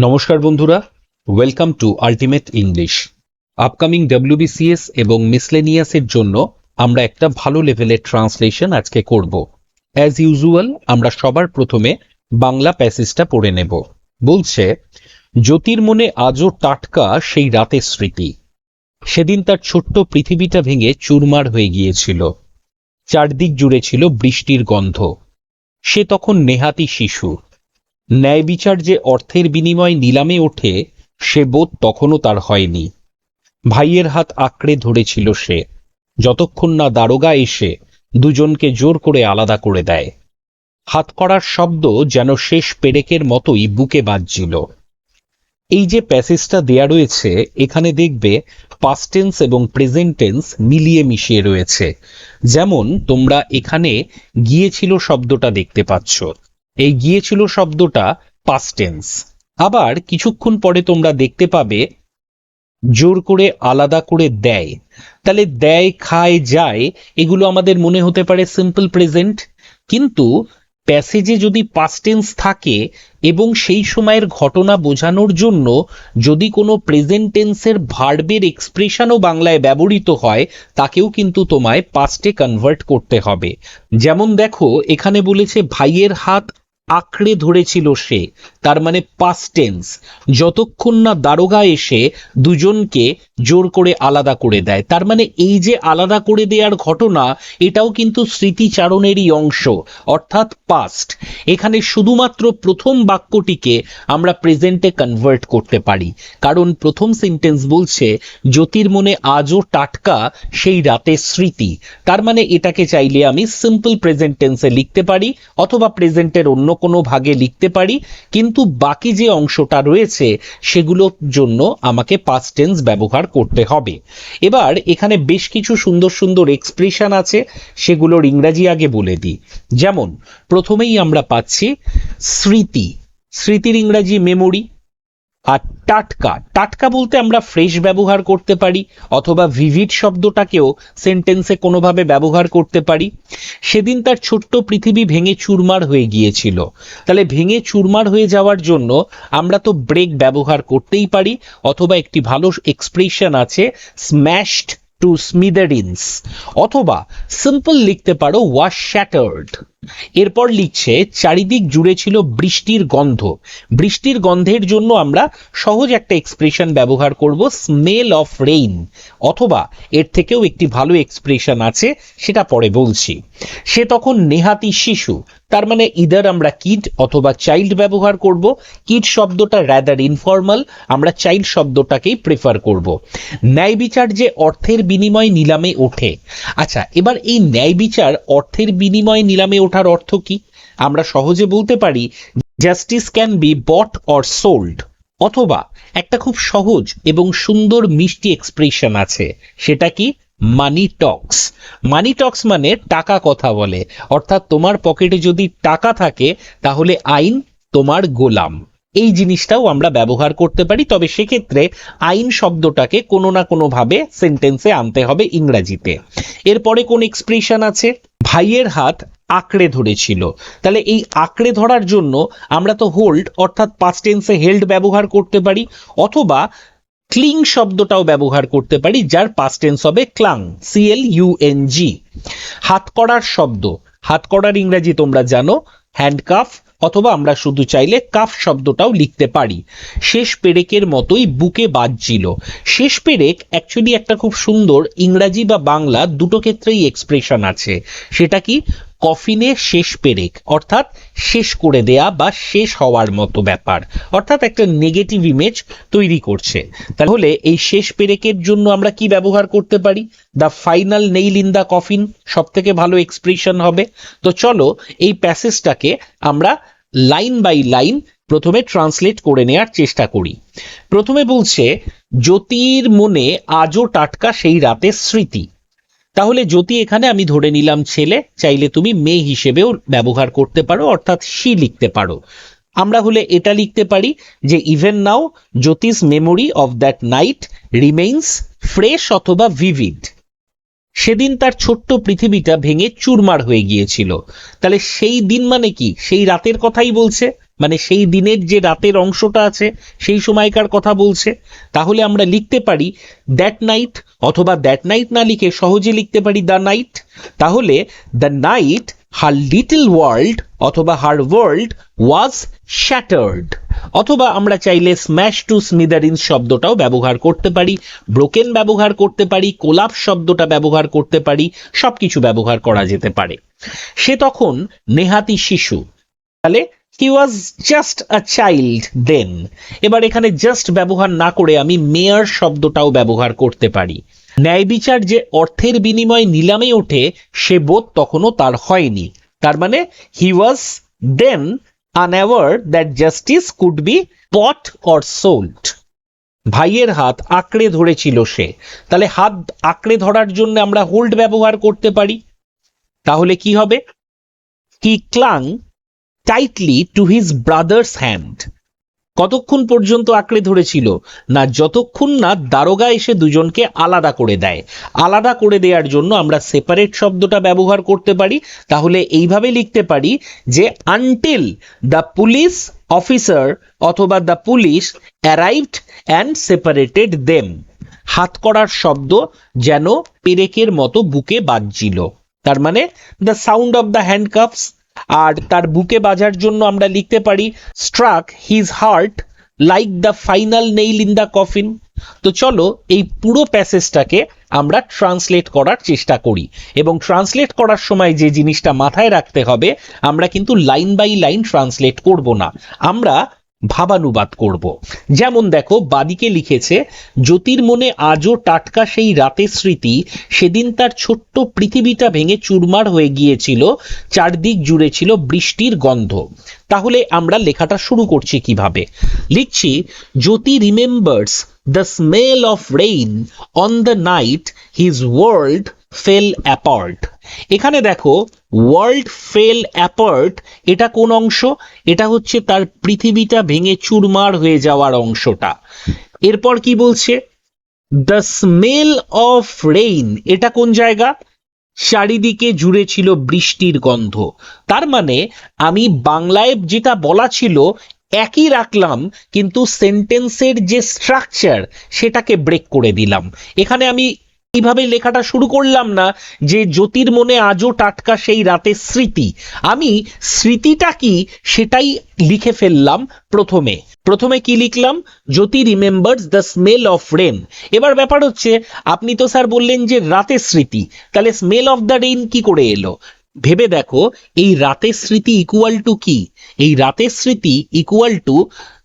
নমস্কার বন্ধুরা welcome to ultimate English upcoming WBCS এবং মিসলেনিয়াসের জন্য আমরা একটা ভালো লেভেলের ট্রান্সলেশন আজকে করব। অ্যাজ ইউজুয়াল আমরা সবার প্রথমে বাংলা প্যাসেজটা পড়ে নেব। বলছে জ্যোতির মনে আজও টাটকা সেই রাতের স্মৃতি। সেদিন তার ছোট্ট পৃথিবীটা ভেঙে চুরমার হয়ে গিয়েছিল। চারদিক জুড়ে ছিল বৃষ্টির গন্ধ। সে তখন নেহাতি শিশু। ন্যায় বিচার যে অর্থের বিনিময় নিলামে ওঠে, সে বোধ তখনও তার হয়নি। ভাইয়ের হাত আঁকড়ে ধরেছিল সে। যতক্ষণ না দারোগা এসে দুজনকে জোর করে আলাদা করে দেয়। হাত করার শব্দ যেন শেষ পেরেকের মতোই বুকে বাজছিল। এই যে প্যাসেজটা দেয়া রয়েছে, এখানে দেখবে পাস্টেন্স এবং প্রেজেন্টেন্স মিলিয়ে মিশিয়ে রয়েছে। যেমন তোমরা এখানে গিয়েছিল শব্দটা দেখতে পাচ্ছ। এই গিয়েছিল শব্দটা পাস্টেন্স আবার কিছুক্ষণ পরে তোমরা দেখতে পাবে, জোর করে আলাদা করে দেয়। তাহলে দেয়, খায়, যায়, এগুলো আমাদের মনে হতে পারে সিম্পল প্রেজেন্ট কিন্তু প্যাসেজে যদি পাস্টেন্স থাকে এবং সেই সময়ের ঘটনা বোঝানোর জন্য যদি কোনো প্রেজেন্ট টেন্সের ভার্বের এক্সপ্রেশনও বাংলায় ব্যবহৃত হয়, তাকেও কিন্তু তোমায় পাস্টে কনভার্ট করতে হবে। যেমন দেখো, এখানে বলেছে ভাইয়ের হাত আঁকড়ে ধরেছিল সে। তার মানে পাস্ট টেন্স যতক্ষণ না দারোগা এসে দুজনকে জোর করে আলাদা করে দেয়। তার মানে এই যে আলাদা করে দেওয়ার ঘটনা, এটাও কিন্তু স্মৃতিচারণেরই অংশ, অর্থাৎ পাস্ট এখানে শুধুমাত্র প্রথম বাক্যটিকে আমরা প্রেজেন্টে কনভার্ট করতে পারি। কারণ প্রথম সেন্টেন্স বলছে, জ্যোতির মনে আজও টাটকা সেই রাতের স্মৃতি। তার মানে এটাকে চাইলে আমি সিম্পল প্রেজেন্ট টেন্সে লিখতে পারি, অথবা প্রেজেন্টের অন্য কোনো ভাগে লিখতে পারি। কিন্তু বাকি যে অংশটা রয়েছে, সেগুলোর জন্য আমাকে পাস্ট টেন্স ব্যবহার করতে হবে। এবার এখানে বেশ কিছু সুন্দর সুন্দর এক্সপ্রেশন আছে, সেগুলোর ইংরাজি আগে বলে দিই। যেমন, প্রথমেই আমরা পাচ্ছি স্মৃতি। স্মৃতির ইংরাজি মেমোরি আর টাটকা। টাটকা বলতে আমরা ফ্রেশ ব্যবহার করতে পারি, অথবা ভিভিড শব্দটাকেও সেন্টেন্সে কোনোভাবে ব্যবহার করতে পারি। সেদিন তার ছোট্ট পৃথিবী ভেঙে চুরমার হয়ে গিয়েছিল। তাহলে ভেঙে চুরমার হয়ে যাওয়ার জন্য আমরা তো ব্রেক ব্যবহার করতেই পারি, অথবা একটি ভালো এক্সপ্রেশন আছে স্ম্যাশড টু স্মিদারিন্স অথবা সিম্পল লিখতে পারো ওয়াশ শ্যাটার্ড এরপর লিখছে, চারিদিক জুড়ে ছিল বৃষ্টির গন্ধ। বৃষ্টির গন্ধের জন্য আমরা সহজ একটা এক্সপ্রেশন ব্যবহার করব স্মেল অফ রেইন অথবা এর থেকেও একটি ভালো এক্সপ্রেশন আছে, সেটা পরে বলছি। সে তখন নেহাতি শিশু। তার মানে ইদার আমরা কিড অথবা চাইল্ড ব্যবহার করব। কিড শব্দটা র্যাদার ইনফর্মাল আমরা চাইল্ড শব্দটাকেই প্রেফার করব। ন্যায় বিচার যে অর্থের বিনিময় নিলামে ওঠে। আচ্ছা এবার এই ন্যায় বিচার অর্থের বিনিময়ে নিলামে ওঠার অর্থ কি? আমরা সহজে বলতে পারি justice can be bought or sold অথবা একটা খুব সহজ এবং সুন্দর মিষ্টি এক্সপ্রেশন আছে, সেটা কি? মানি টক্স মানি টক্স মানে টাকা কথা বলে। অর্থাৎ তোমার পকেটে যদি টাকা থাকে, তাহলে আইন তোমার গোলাম। এই জিনিসটাও আমরা ব্যবহার করতে পারি, তবে সেক্ষেত্রে আইন শব্দটাকে কোনো না কোনোভাবে সেন্টেন্সে আনতে হবে ইংরাজিতে। এরপরে কোন এক্সপ্রেশন আছে? ভাইয়ের হাত আঁকড়ে ধরেছিল। তাহলে এই আঁকড়ে ধরার জন্য আমরা তো হোল্ড অর্থাৎ পাস্ট টেন্সে হেল্ড ব্যবহার করতে পারি, অথবা ক্লিং শব্দটাও ব্যবহার করতে পারি, যার পাস্ট টেন্স হবে ক্লাং সিএল ইউএনজি হাত করার শব্দ, হাত করার ইংরাজি তোমরা জানো হ্যান্ডকাফ অথবা আমরা শুধু চাইলে কাফ শব্দটাও লিখতে পারি। শেষ পেরেকের মতোই বুকে বাজছিল। শেষ পেরেক অ্যাকচুয়ালি একটা খুব সুন্দর ইংরাজি বা বাংলা দুটো ক্ষেত্রেই এক্সপ্রেশন আছে। সেটা কি? কফিনে শেষ পেরেক, অর্থাৎ শেষ করে দেয়া বা শেষ হওয়ার মতো ব্যাপার, অর্থাৎ একটা নেগেটিভ ইমেজ তৈরি করছে। তাহলে এই শেষ পেরেকের জন্য আমরা কি ব্যবহার করতে পারি? The final nail in the coffin সব থেকে ভালো এক্সপ্রেশন হবে। তো চলো এই প্যাসেজটাকে আমরা লাইন বাই লাইন প্রথমে ট্রান্সলেট করে নেওয়ার চেষ্টা করি। প্রথমে বলছে, জ্যোতির মনে আজও টাটকা সেই রাতের স্মৃতি। তাহলে জ্যোতি এখানে আমি ধরে নিলাম ছেলে, চাইলে তুমি মেয়ে হিসেবেও ব্যবহার করতে পারো, অর্থাৎ সি লিখতে পারো। আমরা হলে এটা লিখতে পারি যে even now Jyoti's memory of that night remains fresh অথবা ভিভিড সেদিন তার ছোট্ট পৃথিবীটা ভেঙে চুরমার হয়ে গিয়েছিল। তাহলে সেই দিন মানে কি? সেই রাতের কথাই বলছে? মানে সেই দিনের যে রাতের অংশটা আছে, সেই সময়কার কথা বলছে? তাহলে আমরা লিখতে পারি দ্যাট নাইট অথবা দ্যাট নাইট না লিখে সহজে লিখতে পারি দ্য নাইট তাহলে the night her little world অথবা হার ওয়ার্ল্ড ওয়াজ শ্যাটার্ড অথবা আমরা চাইলে স্ম্যাশ টু স্মিদারিন শব্দটাও ব্যবহার করতে পারি ব্রোকেন ব্যবহার করতে পারি কোলাপ শব্দটা ব্যবহার করতে পারি, সবকিছু ব্যবহার করা যেতে পারে। সে তখন নেহাতি শিশু। তাহলে হি ওয়াজ জাস্ট আ চাইল্ড দেন এবার এখানে জাস্ট ব্যবহার না করে আমি মেয়ার শব্দটাও ব্যবহার করতে পারি। ন্যায় বিচার যে অর্থের বিনিময়ে নিলামে ওঠে, সে বোধ তখনও তার হয়নি। তার মানে he was then unaware that justice could be bought or sold. ভাইয়ের হাত আঁকড়ে ধরেছিল সে। তাহলে হাত আঁকড়ে ধরার জন্য আমরা হোল্ড ব্যবহার করতে পারি। তাহলে কি হবে? কি clung tightly to his brother's hand কতক্ষণ পর্যন্ত আঁকড়ে ধরেছিল? না যতক্ষণ না দারোগা এসে দুজনকে আলাদা করে দেয়। আলাদা করে দেওয়ার জন্য আমরা সেপারেট শব্দটা ব্যবহার করতে পারি। তাহলে এইভাবে লিখতে পারি যে আনটিল দ্য পুলিশ অফিসার অথবা the police arrived and separated them হাত করার শব্দ যেন পেরেকের মতো বুকে বাজছিল। তার মানে the sound of the handcuffs আর তার বুকে বাজার জন্য আমরা লিখতে পারি struck his heart like the final nail in the coffin তো চলো এই পুরো প্যাসেজটাকে আমরা ট্রান্সলেট করার চেষ্টা করি এবং ট্রান্সলেট করার সময় যে জিনিসটা মাথায় রাখতে হবে, আমরা কিন্তু লাইন বাই লাইন ট্রান্সলেট করব না। আমরা ভাবানুবাদ করব। যেমন দেখো, বাদিকে লিখেছে, জ্যোতির মনে আজও টাটকা সেই রাতের স্মৃতি, সেদিন তার ছোট্ট পৃথিবীটা ভেঙে চুরমার হয়ে গিয়েছিল, চারদিক জুড়ে ছিল বৃষ্টির গন্ধ। তাহলে আমরা লেখাটা শুরু করছি কীভাবে? লিখছি, Jyoti remembers the smell of rain on the night his world fell apart এখানে দেখো ওয়ার্ল্ড ফেল অ্যাপার্ট এটা কোন অংশ? এটা হচ্ছে তার পৃথিবীটা ভেঙে চুরমার হয়ে যাওয়ার অংশটা। এরপর কি বলছে? দ্য স্মেল অফ রেইন এটা কোন জায়গা? চারিদিকে জুড়ে ছিল বৃষ্টির গন্ধ। তার মানে আমি বাংলায় যেটা বলা ছিল, একই রাখলাম, কিন্তু সেন্টেন্সের যে স্ট্রাকচার সেটাকে ব্রেক করে দিলাম। এখানে আমি এইভাবে লেখাটা শুরু করলাম না যে জ্যোতির মনে আজও টাটকা সেই রাতের স্মৃতি। আমি স্মৃতিটা কি সেটাই লিখে ফেললাম প্রথমে। প্রথমে কি লিখলাম? Jyoti remembers the smell of rain এবার ব্যাপার হচ্ছে, আপনি তো স্যার বললেন যে রাতের স্মৃতি। তাহলে স্মেল অফ দ্য রেইন কি করে এলো? ভেবে দেখো, এই রাতের স্মৃতি ইকুয়াল টু কি? এই রাতের স্মৃতি ইকুয়াল টু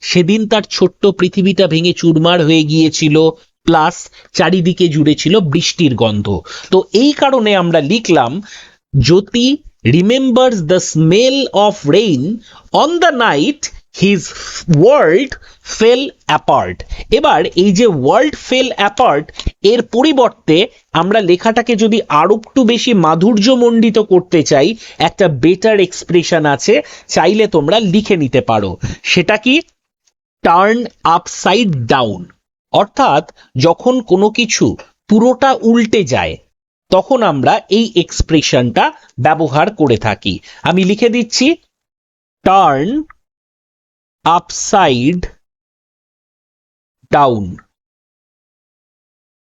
সেদিন তার ছোট্ট পৃথিবীটা ভেঙে চুরমার হয়ে গিয়েছিল। প্লাস চারিদিকে জুড়ে ছিল বৃষ্টির গন্ধ। তো এই কারণে আমরা লিখলাম, Jyoti remembers the smell of rain on the night his world fell apart এবার এই যে ওয়ার্ল্ড ফেল অ্যাপার্ট এর পরিবর্তে আমরা লেখাটাকে যদি আরও একটু বেশি মাধুর্যমণ্ডিত করতে চাই, একটা বেটার এক্সপ্রেশন আছে, চাইলে তোমরা লিখে নিতে পারো। সেটা কি? টার্ন আপসাইড ডাউন অর্থাৎ যখন কোনো কিছু পুরোটা উল্টে যায়, তখন আমরা এই এক্সপ্রেশনটা ব্যবহার করে থাকি। আমি লিখে দিচ্ছি টার্ন আপসাইড ডাউন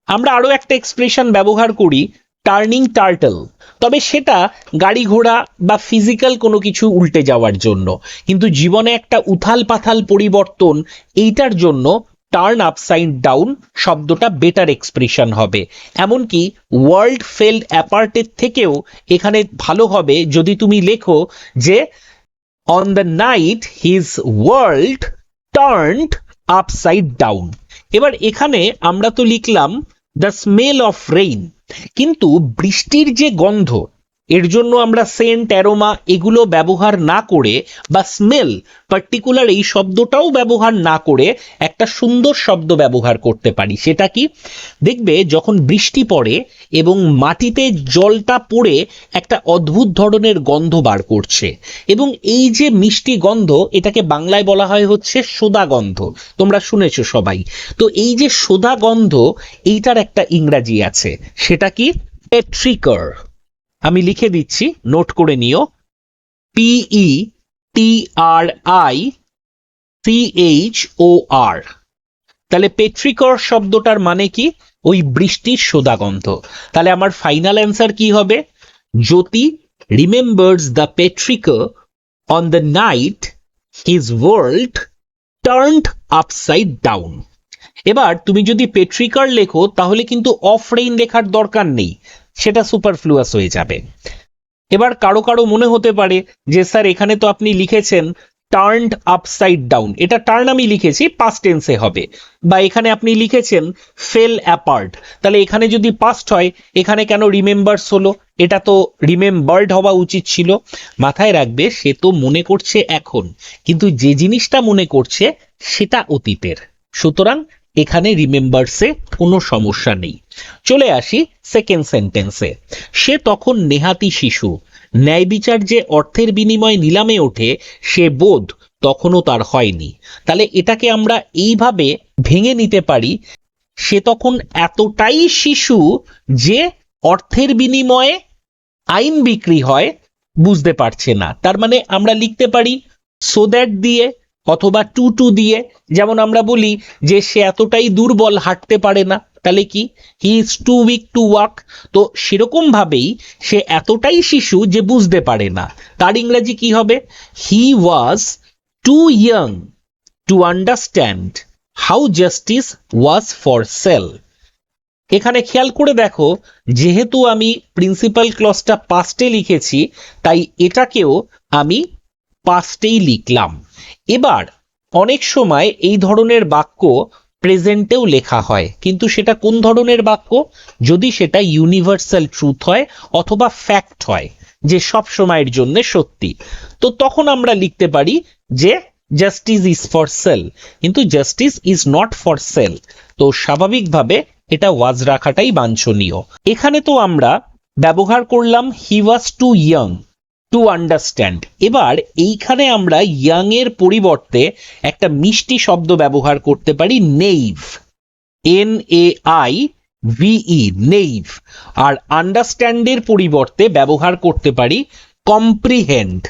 আমরা আরও একটা এক্সপ্রেশন ব্যবহার করি টার্নিং টার্টল তবে সেটা গাড়ি ঘোড়া বা ফিজিক্যাল কোনো কিছু উল্টে যাওয়ার জন্য। কিন্তু জীবনে একটা উথাল পাথাল পরিবর্তন এইটার জন্য টার্ন আপসাইড ডাউন শব্দটা বেটার এক্সপ্রেশন হবে। এমনকি ওয়ার্ল্ড ফেল্ড অ্যাপার্টের থেকেও এখানে ভালো হবে যদি তুমি লেখো যে on the night his world turned upside down এবার এখানে আমরা তো লিখলাম দ্য স্মেল অফ রেইন কিন্তু বৃষ্টির যে গন্ধ এর জন্য আমরা সেন্ট, অ্যারোমা এগুলো ব্যবহার না করে বা স্মেল পার্টিকুলার এই শব্দটাও ব্যবহার না করে একটা সুন্দর শব্দ ব্যবহার করতে পারি। সেটা কি? দেখবে যখন বৃষ্টি পড়ে এবং মাটিতে জলটা পড়ে একটা অদ্ভুত ধরনের গন্ধ বার করছে এবং এই যে মিষ্টি গন্ধ, এটাকে বাংলায় বলা হয় হচ্ছে সোদা গন্ধ। তোমরা শুনেছো সবাই। তো এই যে সোদা গন্ধ, এইটার একটা ইংরাজি আছে। সেটা কি? পেট্রিকার আমি লিখে দিচ্ছি, নোট করে নিও P E T R I C H O R তাহলে পেট্রিকর শব্দটার মানে কি? ওই বৃষ্টির সোদাগন্ধ। তাহলে আমার ফাইনাল অ্যান্সার কি হবে? Jyoti remembers the petrichor on the night his world turned upside down এবার তুমি যদি পেট্রিকার লেখো, তাহলে কিন্তু অফ রেইন লেখার দরকার নেই। সেটা সুপারফ্লুয়াস হয়ে যাবে। এবার কারও কারও মনে হতে পারে যে, স্যার, এখানে তো আপনি লিখেছেন টার্নড আপসাইড ডাউন এটা টার্ন আমি লিখেছি পাস্ট টেন্সে হবে। বা এখানে আপনি লিখেছেন ফেল অ্যাপার্ট তাহলে এখানে যদি পাস্ট হয়, এখানে কেন রিমেম্বার্স হলো? এটা তো রিমেম্বার্ড হওয়া উচিত ছিল। মাথায় রাখবে, সে তো মনে করছে এখন। কিন্তু যে জিনিসটা মনে করছে, সেটা অতীতের। সুতরাং এখানে রিমেম্বার্সে কোনো সমস্যা নেই। চলে আসি সেকেন্ড সেন্টেন্সে সে তখন নেহাতি শিশু। ন্যায় বিচার যে অর্থের বিনিময়ে নিলামে ওঠে, সে বোধ তখনও তার হয়নি। তাহলে এটাকে আমরা এইভাবে ভেঙে নিতে পারি, সে তখন এতটাই শিশু যে অর্থের বিনিময়ে আইন বিক্রি হয়, বুঝতে পারছে না। তার মানে আমরা লিখতে পারি সো দ্যাট দিয়ে অথবা টু টু দিয়ে, যেমন আমরা বলি যে সে এতটাই দুর্বল, হাঁটতে পারে না, তাহলে কি? He is too weak to walk তো সেরকম ভাবেই সে এতটাই শিশু যে বুঝতে পারে না। তার ইংরেজি কি হবে? He was too young to understand how justice was for sale এখানে খেয়াল করে দেখো, যেহেতু আমি প্রিন্সিপাল ক্লসটা পাস্টে লিখেছি, তাই এটাকেও আমি পাস্টেই লিখলাম। এবার অনেক সময় এই ধরনের বাক্য প্রেজেন্টেও লেখা হয়, কিন্তু সেটা কোন ধরনের বাক্য? যদি সেটা ইউনিভার্সাল ট্রুথ হয় অথবা ফ্যাক্ট হয়, যে সব সময়ের জন্য সত্যি। তো তখন আমরা লিখতে পারি যে জাস্টিস ইজ ফর সেল কিন্তু justice is not for sale তো স্বাভাবিকভাবে এটা ওয়াজ রাখাটাই বাঞ্ছনীয়। এখানে তো আমরা ব্যবহার করলাম he was too young to understand এবার এইখানে আমরা ইয়াং এর পরিবর্তে একটা মিষ্টি শব্দ ব্যবহার করতে পারি naive N A I VE naive আর আন্ডারস্ট্যান্ডের পরিবর্তে ব্যবহার করতে পারি comprehend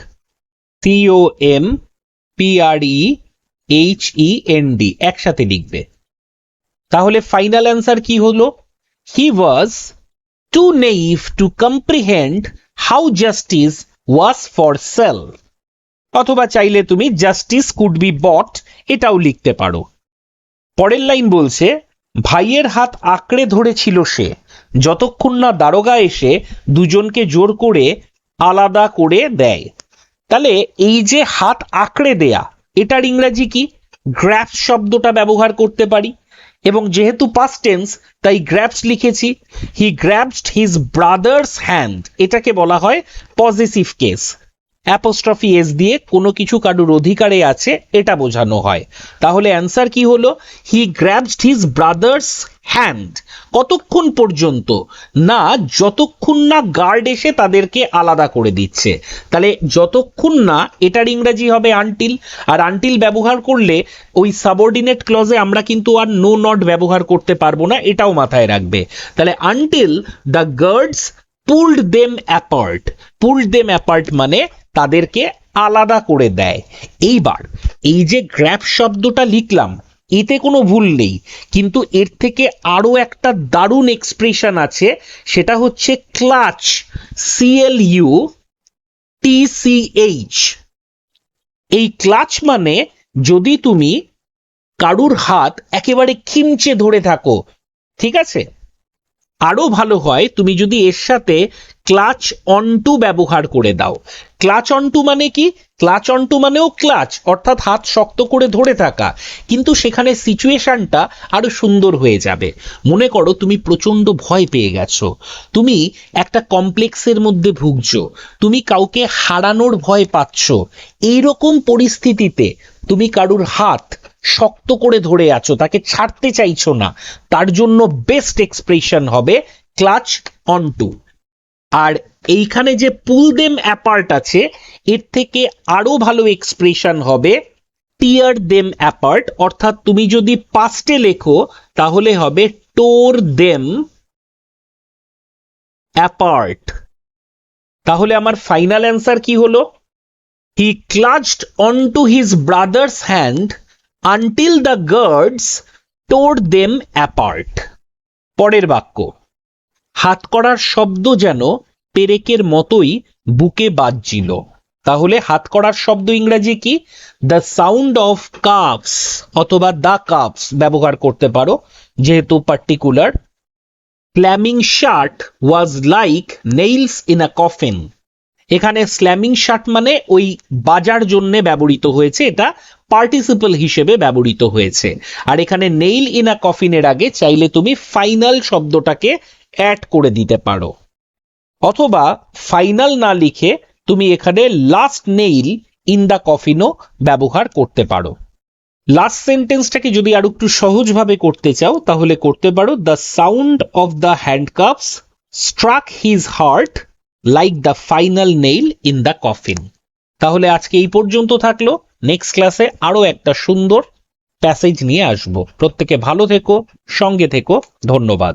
C O M P R E H E N D একসাথে লিখবে। তাহলে ফাইনাল অ্যান্সার কি হলো? He was too naive to comprehend how justice was for sale অথবা চাইলে তুমি জাস্টিস কুড বি বট এটাও লিখতে পারো। পরের লাইন বলছে, ভাইয়ের হাত আঁকড়ে ধরেছিল সে। যতক্ষণ না দারোগা এসে দুজনকে জোর করে আলাদা করে দেয়। তাহলে এই যে হাত আঁকড়ে দেয়া, এটার ইংরাজি কি? গ্র্যাপস শব্দটা ব্যবহার করতে পারি। এবং যেহেতু পাস্ট টেন্স তাই গ্র্যাপস লিখেছি। He grasped his brother's hand এটাকে বলা হয় পজিটিভ কেস অ্যাপোস্ট্রফি এস দিয়ে কোনো কিছু কারুর অধিকারে আছে, এটা বোঝানো হয়। তাহলে অ্যান্সার কি হলো? He grasped his brother's hand কতক্ষণ পর্যন্ত? না, যতক্ষণ না গার্ড এসে তাদেরকে আলাদা করে দিচ্ছে। তাহলে যতক্ষণ না, এটার ইংরাজি হবে আনটিল আর আনটিল ব্যবহার করলে ওই সাবঅর্ডিনেট ক্লজে আমরা কিন্তু আর নো নট ব্যবহার করতে পারব না, এটাও মাথায় রাখবে। তাহলে until the guards pulled them apart pulled them apart মানে তাদেরকে আলাদা করে দেয়। এইবার এই যে গ্র্যাপ শব্দটা লিখলাম, এতে কোনো ভুল নেই। কিন্তু এর থেকে আরও একটা দারুণ এক্সপ্রেশন আছে, সেটা হচ্ছে ক্লাচ সিএল ইউ টিসিএইচ এই ক্লাচ মানে যদি তুমি কারুর হাত একেবারে খিমচে ধরে থাকো, ঠিক আছে? আরও ভালো হয়, তুমি যদি এর সাথে ক্লাচ অনটু ব্যবহার করে দাও। ক্লাচ অনটু মানে কি? ক্লাচ অনটু মানেও ক্লাচ, অর্থাৎ হাত শক্ত করে ধরে থাকা। কিন্তু সেখানে সিচুয়েশনটা আরও সুন্দর হয়ে যাবে। মনে করো তুমি প্রচণ্ড ভয় পেয়ে গেছো। তুমি একটা কমপ্লেক্সের মধ্যে ভুগছো। তুমি কাউকে হারানোর ভয় পাচ্ছ। এইরকম পরিস্থিতিতে তুমি কারুর হাত শক্ত করে ধরে আছো, তাকে ছাড়তে চাইছো না। তার জন্য বেস্ট এক্সপ্রেশন হবে ক্লাচ অনটু। আর এইখানে যে পুল দেম অ্যাপার্ট আছে, এর থেকে আরও ভালো এক্সপ্রেশন হবে টিয়ার দেম অ্যাপার্ট। অর্থাৎ তুমি যদি পাস্টে লেখো, তাহলে হবে টোর দেম অ্যাপার্ট। তাহলে আমার ফাইনাল অ্যান্সার কি হলো? He clutched on to his brother's hand until the guards tore them apart পরের বাক্য। হাত করার শব্দ যেন পেরেকের মতোই বুকে বাজছিল। তাহলে হাত করার শব্দ ইংরেজি কি? দ্য সাউন্ড অফ কাপস অথবা দ্য কাপস ব্যবহার করতে পারো। যেহেতু particular slamming shut was like nails in a coffin এখানে স্ল্যামিং শার্ট মানে ওই বাজার জন্য ব্যবহৃত হয়েছে, এটা পার্টিসিপল হিসেবে ব্যবহৃত হয়েছে। আর এখানে নেইল ইন আ কফিনের আগে চাইলে তুমি ফাইনাল শব্দটাকে অ্যাড করে দিতে পারো। অথবা ফাইনাল না লিখে তুমি এখানে লাস্ট নেইল ইন দ্য কফিনও ব্যবহার করতে পারো। লাস্ট সেন্টেন্সটাকে যদি আর একটু সহজভাবে করতে চাও, তাহলে করতে পারো the sound of the handcuffs struck his heart like the final nail in the coffin তাহলে আজকে এই পর্যন্ত থাকল। নেক্সট ক্লাসে আরও একটা সুন্দর প্যাসেজ নিয়ে আসব। প্রত্যেকে ভালো থেকো, সঙ্গে থেকো। ধন্যবাদ।